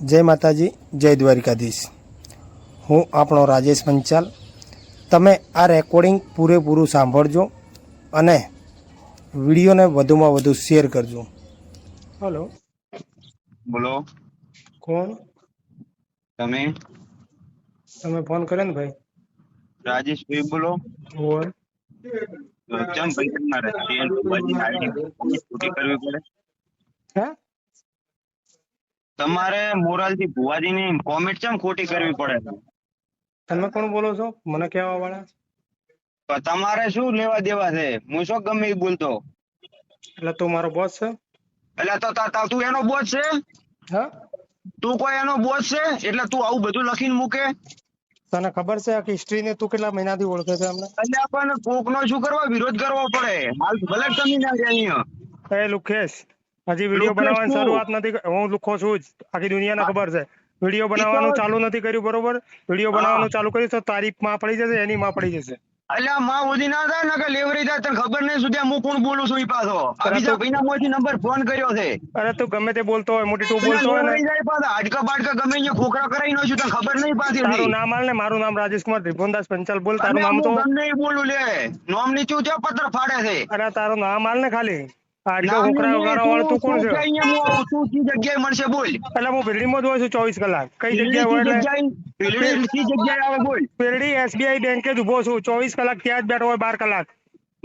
જય માતાજી જય દ્વારિકાધીશ. હું આપણો રાજેશ પંચાલ. તમે આ રેકોર્ડિંગ પૂરેપૂરું સાંભળજો અને વિડીયોને વધુમાં વધુ શેર કરજો. હલો બોલો. કોણ? તમે? તમે ફોન કર્યો ને ભાઈ? રાજેશભાઈ બોલો. પંચાયતમાં રશિયન બધી આઈડી ખોટી કરવી પડે. હે? તમારે મોરાલજી ભુવાજી ની કોમેન્ટ ચમ ખોટી કરવી પડે? તમે કોણ બોલો છો? મને કહેવા વાળા? તમારે શું લેવા દેવા છે? હું શું ગમે એ બોલતો? એટલે તું મારો બોસ છે? એટલે તો તા- એનો બોસ છે? હા? તું કોઈ એનો બોસ છે? એટલે તું આવું બધું લખીને મૂકે? તને ખબર છે કે હિસ્ટ્રી ને તું કેટલા મહિનાથી ઓળખે છે અમને એટલે આપણને કોકનો શું કરવા? વિરોધ કરવો પડે. હાલ ભલે તમે ના જાય અહીંયા એ લુખેશ હજી વીડિયો બનાવવાની શરૂઆત નથી હું લુખો છું જ. આખી દુનિયાને ખબર છે. વીડિયો બનાવવાનું ચાલુ નથી કર્યું બરોબર? વીડિયો બનાવવાનું ચાલુ કર્યું તો તારીખમાં પડી જશે એની માં પડી જશે. એટલે માં ઉધી ના થાય ને કે લેવરી થાય તને ખબર નહીં સુધી હું કોણ બોલું છું ઈ પાછો. બીજા ભાઈના મોથી નંબર ફોન કર્યો છે. અરે તું ગમે તે બોલતો હોય મોટી તું બોલતો હોય ને. પાછા હાડકા બાડકા ગમે અહીંયા ખોખરા કરાઈ નો છું તને ખબર નહીં પાછી તારું નામ હાલ ને મારું નામ રાજેશ કુમાર ત્રિભુવનદાસ પંચાલ બોલ તારું નામ તો હું બોલું લે. નોમ નીચું છે પત્ર ફાડે છે. અરે તારું નામ હાલ ને ખાલી. આટલો નામ ખોખરા નહીં, વગાડવા વાળો તું કોણ છે? અહીંયા હું આવું છું? કઈ જગ્યાએ મળશે બોલ. એટલે હું ભીલડીમાં જ હોઉં છું ચોવીસ કલાક. કઈ જગ્યાએ હોય એટલે? ભીલડી જગ્યાએ આવે બોલ. પેરડી એસબીઆઈ બેંકે જ ઊભો છું. ચોવીસ કલાક ત્યાં જ બેઠો હોય બાર કલાક.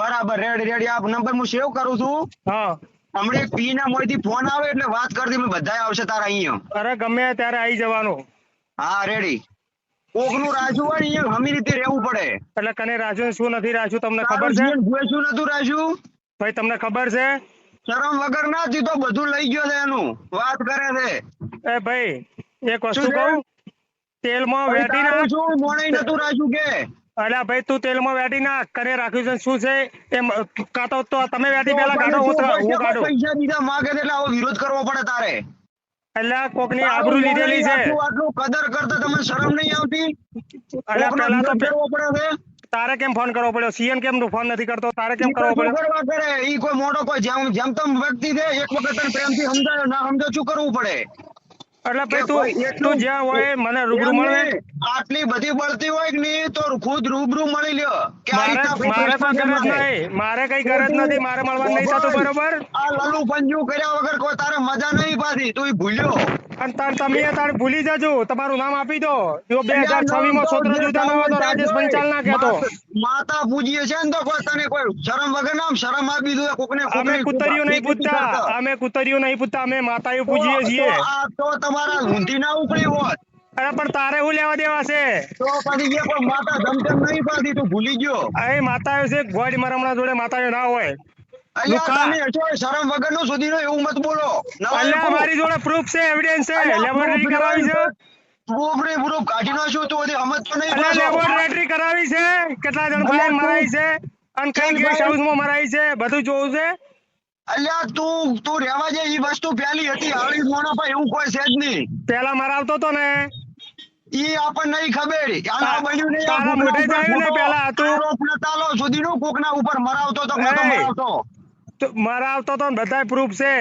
બરાબર રેડી રેડી. આ નંબર હું સેવ કરું છું. હા. હમણાં પી ના મોંથી ફોન આવે એટલે વાત કરતી મેં બધાય આવશે તારા અહીંયા. અરે ગમે ત્યારે આવી જવાનું. હા રેડી. કોકનું રાજુ હોય ને અહીંયા હમી રીતે રહેવું પડે. એટલે કને રાજુ ને શું નથી રાજુ તમને ખબર છે? ભૂસું નતું રાજુ? ભાઈ તમને ખબર છે? શરમ વગર ના તી તો બધું લઈ ગયો છે એનું. વાત કરે છે. એ ભાઈ એક વસ્તુ કહું? તેલમાં વેટી નાખ. મોણે નતું રાખ્યું કે? અલ્યા ભાઈ તું તેલમાં વેટી નાખ. કરે રાખ્યું છે શું છે? એમ કાતો તો તમે વેટી પેલા કાઢો હું કોઈ પૈસા બીજા માગે છે એટલે આવો વિરોધ કરવો પડે તારે. એટલે કોકની આબરૂ લીધેલી છે. આટલું કદર કરતા તમને શરમ નહીં આવતી? અલ્યા પેલા તો કરવો પડે છે? તારે કેમ ફોન કરવો પડ્યો? સીએમ કેમ તું ફોન નથી કરતો? તારે કેમ કરવો પડ્યો? કરે. ઈ કોઈ મોટો કોઈ જેમ જેમ તમ વ્યક્તિ છે એક વખત તને પ્રેમથી સમજાયો ના સમજો શું કરવું પડે? એટલે ભાઈ તું તું જ્યાં હોય મને રૂબરૂ મળે. આટલી બધી બળતી હોય કે નહીં તો ખુદ રૂબરૂ મળી લ્યો. મારે મારે કોઈ ગરજ નહીં. મારે કઈ ગરજ નથી. મારે મળવાનું નહીં થતું બરોબર? આ લલુ પંજુ કર્યા વગર કોઈ તારે મજા નહીં પાછી તું ભૂલ્યો. અને તાર તમે તાર ભૂલી જજો. તમારું નામ આપી દો. જો બે હજાર છવ્વીસમાં સૂત્ર જુદા ના હોય રાજેશ પંચાલ ના કહેતો. માતા- માતા પૂજીએ છે ને તો કોઈ તને કોઈ શરમ વગર નામ શરમ આપી દઉં કોકને અમે કુતરીઓ નહીં પૂછતા. અમે કુતરીઓ નહીં પૂછતા. અમે માતાઓ પૂજીએ છીએ. તો તમારા ઊંધી ના ઉપડી હોત. અરે પણ તારે હું લેવા દેવા છે? તો પછી એ માતા ધમધમ નહીં પાડી તું ભૂલી ગયો. અહીં માતાઓ છે ગોડ મારા જોડે માતાઓ ના હોય. શરમ એવું મત બોલો. નવા અલ્યા લોકો- મારી જોડે પ્રૂફ છે એવિડન્સ છે. લેબોરેટરી કરાવી છે. proof ને proof. કાઢી નાખ્યું તું હજી સમજતો નહીં લેબોરેટરી કરાવી છે. કેટલા જણ ભાઈ છે? અને કઈ ગેસ્ટ ભાઈ. હાઉસમાં મરાય છે? બધું જોવું છે? અલ્યા તું તું રહેવા જે એ વસ્તુ પેલી હતી. હાળી મોણો પર એવું કોઈ છે જ નહીં. પેલા મરાવતો તો ને? ઈ આપણને નહીં ખબર. આ બન્યું નહીં, તારા મોઢે ઉપર જ આવ્યું ને પેલા હતું. આરોપ નતાલો સુધીનું. કોકના ઉપર મરાવતો તો મરાવતો. મરાવતો તો બધાય પ્રૂફ છે.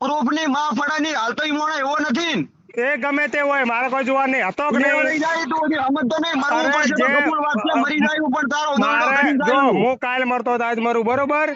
પ્રૂફની માં ફળાની હાલ તો ઈ મોણા એવો નથી એ ગમે તે હોય મારે કોઈ જોવા નહીં. હતો કે નહીં જાય તો હમત તો નહીં મરવું અરે છે કબૂલ વાત છે મરી જાય પણ તારો મારે જો હું કાલ મરતો તો આજ મરું બરોબર?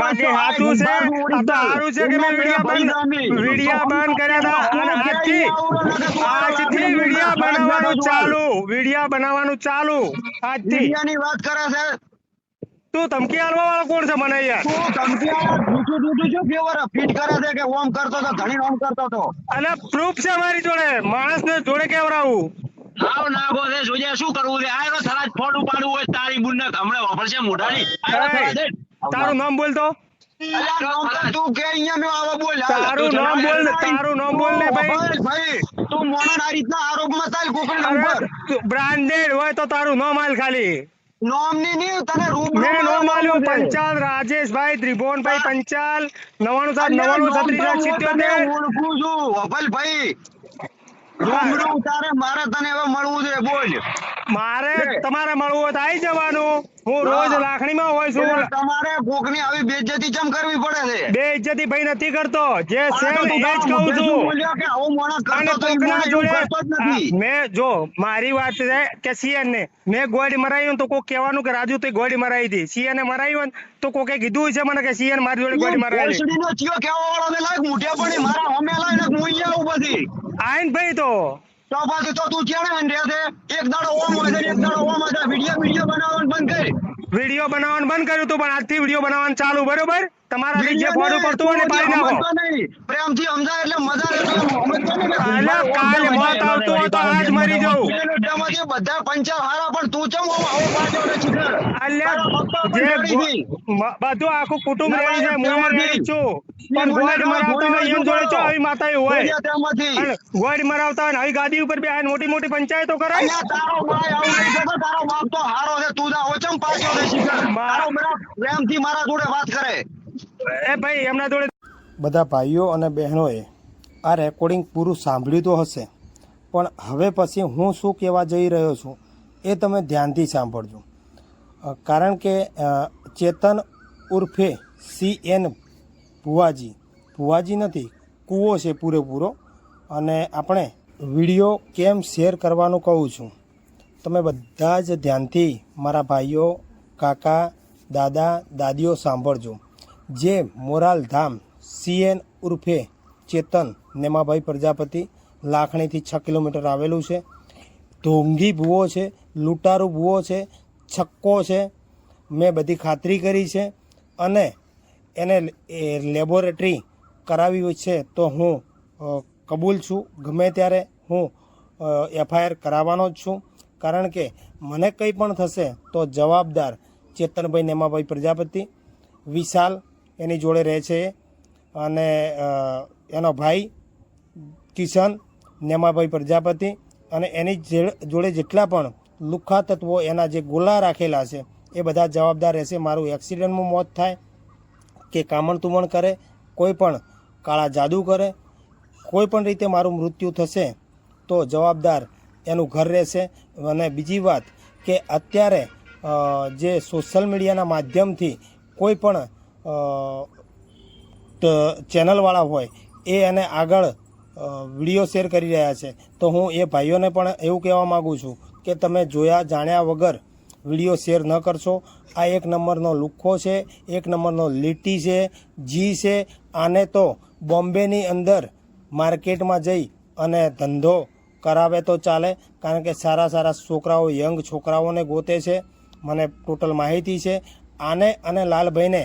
બાકી સાચું છે? આ તો સારું છે કે મેં વિડિયા બંધ વિડિયા બંધ કર્યા હતા. અને આજથી આજથી વિડિયા બનાવવાનું ચાલુ. વિડિયા બનાવવાનું ચાલુ. આજથી. મીડિયાની વાત કરે છે તું ધમકી આલવા વાળો કોણ છે મને યાર? તું ધમકી આલે, જૂઠું જૂઠું શું ફેવર ફીટ કરે છે કે ઓમ કરતો તો ધણી ઓમ કરતો તો અને પ્રૂફ છે મારી જોડે. માણસને જોડે કેવડાવું? હાવ નાગો છે જોજે શું કરવું છે? આ સલાજ ફોડ ઉપાડવું હોય તારી બુનને હમણે વાપરશે મોઢાની. આયરો. તારું નામ તો. નો બોલ. હાલ. તારું નામ બોલ, તારું નામ બોલ ને ભાઈ. તું મોણા આ રીતના આરોપમાં અરે ઉપર બ્રાન્ડેડ હોય તો તારું નામ હાલ ખાલી. નોમની નહીં તને રૂબરૂ મેં નામ આલ્યું. પંચાલ રાજેશભાઈ ત્રિભુવનભાઈ પંચાલ નવાણું સાત નવાણું છત્રીસ હું સિત્યોતેર ઓળખું છું રૂબરૂ તારે મારે તને હવે મળવું છે બોલ. મારે તમારે મળવું હોય તો આવી જવાનું. હું રોજ હા. લાખણીમાં હોય છું. તમારે કોકની આવી બેઇજ્જતી ચમ કરવી પડે છે? બે ભાઈ નથી કરતો. જે તું એ જ કહું છું. મે જ મેં મારી વાત છે કે સીએન ને મે ગોળી મરાવી તો કોઈ કહેવાનું કે રાજુ તો ગોળી મરાવી હતી. સીએન ને ને તો કોકે કીધું છે મને કે સીએન મારી જોડે ગોળી ભોસડીનો ચિયો કહેવા વાળો ને લાગ મુઠે પડી મારા હોમે લાઈને હું અહીંયા આવું બધી આઈન ભાઈ તો. તો પાછી તો તું એક દાડો ઓમ હોય એક દાડો ઓમ હોય વીડિયો વીડિયો બનાવવાનું બંધ કરી. વીડિયો બનાવવાનું બંધ કર્યું તું, પણ આજથી વીડિયો બનાવવાનું ચાલુ, બરોબર? તમારાથી જે વીડિયો પડતું હોય ને પાડી નાખો. પ્રેમથી સમજાય એટલે મજા આવે. તો એમ સમજતો નહીં કે અલ્યા, મારો ઓમ કાલે મોત આવતું હોય તો આજ મરી જવું બધા હારા પણ તું ચમ આવો પાછો જે આખું કુટુંબ રહી છે હું મરી છું. પણ ઈ મરાવતા હોય એમ જોડે છો આવી માતા હોય. ગોળ મરાવતા હોય આવી ગાદી ઉપર બે મોટી મોટી પંચાયતો કરાય. તારો ભાઈ આવું નહીં કહેતો, તારો બાપ તો હારો છે તું જા ઓચમ પાછો. તારો પ્રેમથી મારા જોડે વાત કરે. એ ભાઈ, એમના જોડે બધા ભાઈઓ અને બહેનોએ આ રેકોર્ડિંગ પૂરું સાંભળ્યું તો હશે. પણ હવે પછી હું શું કહેવા જઈ રહ્યો છું એ તમે ધ્યાનથી સાંભળજો. કારણ કે ચેતન ઉર્ફે સી એન ભુવાજી. ભુવાજી નથી, કૂવો છે પૂરેપૂરો. અને આપણે વીડિયો કેમ શેર કરવાનું કહું છું. તમે બધા જ ધ્યાનથી મારા ભાઈઓ, કાકા, દાદા, દાદીઓ સાંભળજો. જે મોરાલ ધામ સીએન ઉર્ફે ચેતન નેમાભાઈ પ્રજાપતિ લાખણીથી છ કિલોમીટર આવેલું છે. ઢોંગી ભૂવો છે, લૂંટારૂ ભૂવો છે, છક્કો છે, મેં બધી ખાતરી કરી છે અને એને લેબોરેટરી કરાવી છે તો હું કબૂલ છું. ગમે ત્યારે હું એફઆઈઆર કરાવવાનો જ છું. કારણ કે મને કંઈ પણ થશે તો જવાબદાર ચેતનભાઈ નેમાભાઈ પ્રજાપતિ, વિશાલ એની જોડે રહે છે. અને એનો ભાઈ કિશન નેમાભાઈ પ્રજાપતિ અને એની જોડે જેટલા પણ લુખ્ખા તત્વો એના જે ગોલા રાખેલા છે, એ બધા જવાબદાર રહેશે. મારું એક્સિડન્ટમાં મોત થાય, કે કામણ તુમણ કરે, કોઈ પણ કાળા જાદુ કરે, કોઈ પણ રીતે મારું મૃત્યુ થશે, તો જવાબદાર એનું ઘર રહેશે. અને બીજી વાત કે અત્યારે જે સોશિયલ મીડિયાના માધ્યમથી કોઈ પણ ચેનલવાળા હોય, એ એને આગળ વીડિયો શેર કરી રહ્યા છે. તો હું એ ભાઈઓને પણ એવું કહેવા માગું છું કે તમે જોયા, જાણ્યા વગર વીડિયો શેર ન કરશો. આ એક નંબરનો લુખ્ખો છે, એક નંબરનો લીટી છે, જી છે. આને તો બોમ્બેની અંદર માર્કેટમાં જઈ અને ધંધો કરાવે તો ચાલે, કારણ કે સારા સારા છોકરાઓ, યંગ છોકરાઓને ગોતે છે. મને ટોટલ માહિતી છે. આને અને લાલભાઈને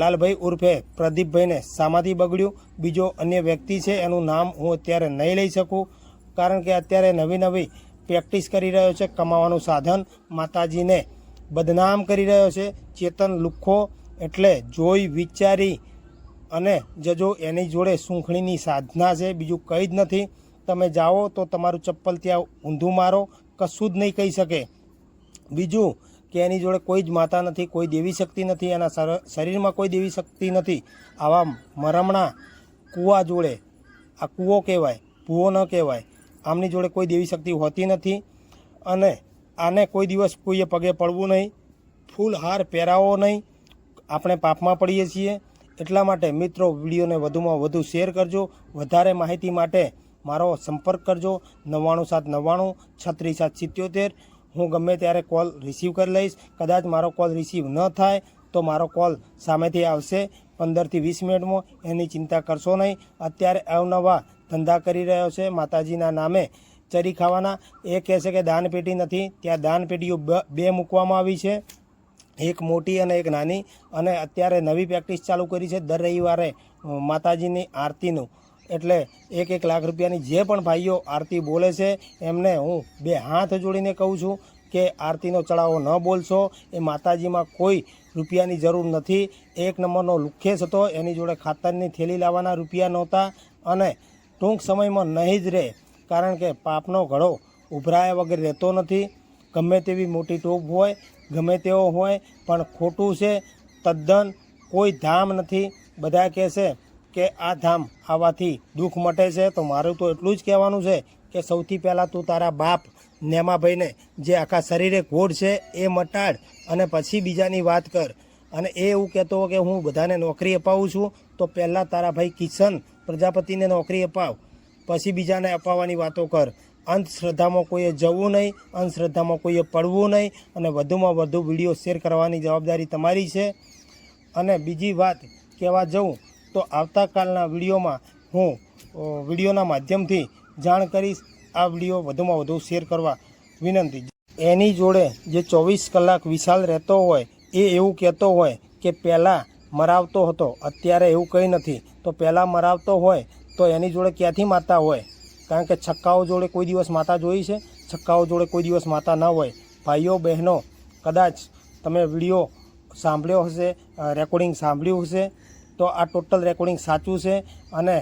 લાલભાઈ ઉર્ફે પ્રદીપભાઈને સામાથી બગડ્યું. બીજો અન્ય વ્યક્તિ છે, એનું નામ હું અત્યારે નહીં લઈ શકું, કારણ કે અત્યારે નવી નવી પ્રેક્ટિસ કરી રહ્યો છે કમાવાનું સાધન. માતાજીને બદનામ કરી રહ્યો છે, ચેતન લુખ્ખો એટલે જોઈ વિચારી અને જજો એની જોડે સૂંખણીની સાધના છે, બીજું કંઈ જ નથી. તમે જાઓ તો તમારું ચપ્પલ ત્યાં ઊંધું મારો, કશું જ નહીં કહી શકે. બીજું કે એની જોડે કોઈ જ માતા નથી, કોઈ દેવી શક્તિ નથી, એના શર- શરીરમાં કોઈ દેવી શક્તિ નથી, આવા મરમણા કૂવા જોડે, આ કૂવો કહેવાય, ભૂવો ન કહેવાય, આમની જોડે કોઈ દેવી શક્તિ હોતી નથી અને આને કોઈ દિવસ કોઈએ પગે પડવું નહીં, ફૂલ હાર પહેરાવો નહીં, આપણે પાપમાં પડીએ છીએ. એટલા માટે મિત્રો, વિડીયોને વધુમાં વધુ શેર કરજો, વધારે માહિતી માટે મારો સંપર્ક કરજો, નવ્વાણું સાત નવ્વાણું છત્રીસ સાત સિત્યોતેર. હું ગમે ત્યારે કોલ રિસીવ કરી લઈશ. કદાચ મારો કોલ રિસીવ ન થાય, તો મારો કોલ સામેથી આવશે પંદરથી વીસ મિનિટમાં. એની ચિંતા કરશો નહીં. અત્યારે અવનવા ધંધા કરી રહ્યો છે માતાજીના નામે. ચરી ખાવાના. એ કહે છે કે દાનપેટી નથી. ત્યાં દાનપેટીઓ બ- મૂકવામાં આવી છે. એક મોટી અને એક નાની. અને અત્યારે નવી પ્રેક્ટિસ ચાલુ કરી છે દર રવિવારે માતાજીની આરતીનું. એટલે એક એક લાખ રૂપિયાની જે પણ ભાઈઓ આરતી બોલે છે, એમને હું બે હાથ જોડીને કહું છું કે આરતીનો ચડાવો ન બોલશો. એ માતાજીમાં કોઈ રૂપિયાની જરૂર નથી. એક નંબરનો લુખેસ હતો. એની જોડે ખાતરની થેલી લાવવાના રૂપિયા નહોતા અને ટૂંક સમયમાં નહીં જ રહે કારણ કે પાપનો ઘડો ઉભરાયા વગર રહેતો નથી. ગમે તેવી મોટી ટોપ હોય, ગમે તેવો હોય, પણ ખોટું છે. તદ્દન કોઈ ધામ નથી. બધા કહે છે કે આ ધામ આવવાથી દુઃખ મટે છે, તો મારું તો એટલું જ કહેવાનું છે કે સૌથી પહેલાં તું તારા બાપ નેમાભાઈને જે આખા શરીરે ગોળ છે એ મટાડ અને પછી બીજાની વાત કર. અને એ એવું કહેતો કે હું બધાને નોકરી અપાવું છું, તો પહેલાં તારા ભાઈ કિશન પ્રજાપતિને નોકરી અપાવ, પછી બીજાને અપાવવાની વાતો કર. અંધશ્રદ્ધામાં કોઈએ જવું નહીં, અંધશ્રદ્ધામાં કોઈએ પડવું નહીં, અને વધુમાં વધુ વીડિયો શેર કરવાની જવાબદારી તમારી છે. અને બીજી વાત કહેવા જઉં તો આવતાકાલના વિડીયોમાં હું વિડીયોના માધ્યમથી જાણ કરીશ. આ વીડિયો વધુમાં વધુ શેર કરવા વિનંતી. એની જોડે જે ચોવીસ કલાક વિશાલ રહેતો હોય, એ એવું કહેતો હોય કે પહેલાં મરાવતો હતો. અત્યારે એવું કંઈ નથી. તો પહેલાં મરાવતો હોય, તો એની જોડે ક્યાંથી માતા હોય? કારણ કે છક્કાઓ જોડે કોઈ દિવસ માતા જોઈ છે, છક્કાઓ જોડે કોઈ દિવસ માતા ન હોય. ભાઈઓ, બહેનો, કદાચ તમે વીડિયો સાંભળ્યો હશે રેકોર્ડિંગ સાંભળ્યું હશે તો આ ટોટલ રેકોર્ડિંગ સાચું છે અને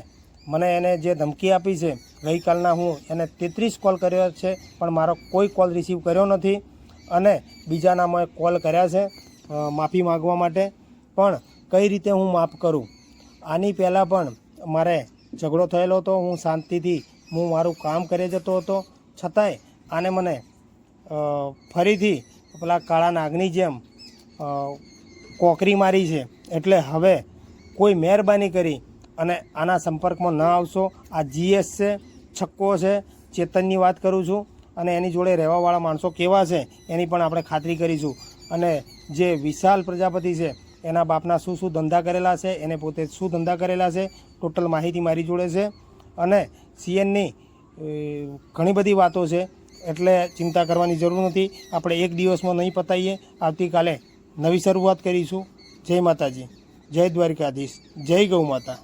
મને એને જે ધમકી આપી છે, ગઈકાલના હું એને તેત્રીસ કોલ કર્યો છે, પણ મારો કોઈ કોલ રિસીવ કર્યો નથી અને બીજાના મેં કોલ કર્યા છે માફી માગવા માટે. પણ કઈ રીતે હું માફ કરું? આની પહેલાં પણ મારે ઝઘડો થયેલો હતો, હું શાંતિથી હું મારું કામ કરી જતો હતો. છતાંય આને મને ફરીથી પેલા કાળા નાગની જેમ કોકરી મારી છે. એટલે હવે કોઈ મહેરબાની કરી અને આના સંપર્કમાં ન આવશો. આ જીએસ છે, છક્કો છે, ચેતનની વાત કરું છું અને એની જોડે રહેવાવાળા માણસો કેવા છે એની પણ આપણે ખાતરી કરીશું. અને જે વિશાલ પ્રજાપતિ છે, એના બાપના શું શું ધંધા કરેલા છે, એને પોતે શું ધંધા કરેલા છે, ટોટલ માહિતી મારી જોડે છે. અને સીએનની ઘણી બધી વાતો છે, એટલે ચિંતા કરવાની જરૂર નથી. આપણે એક દિવસમાં નહીં પતાવીએ આવતીકાલે નવી શરૂઆત કરીશું. જય માતાજી. જય દ્વારકાધીશ. જય ગૌ માતા.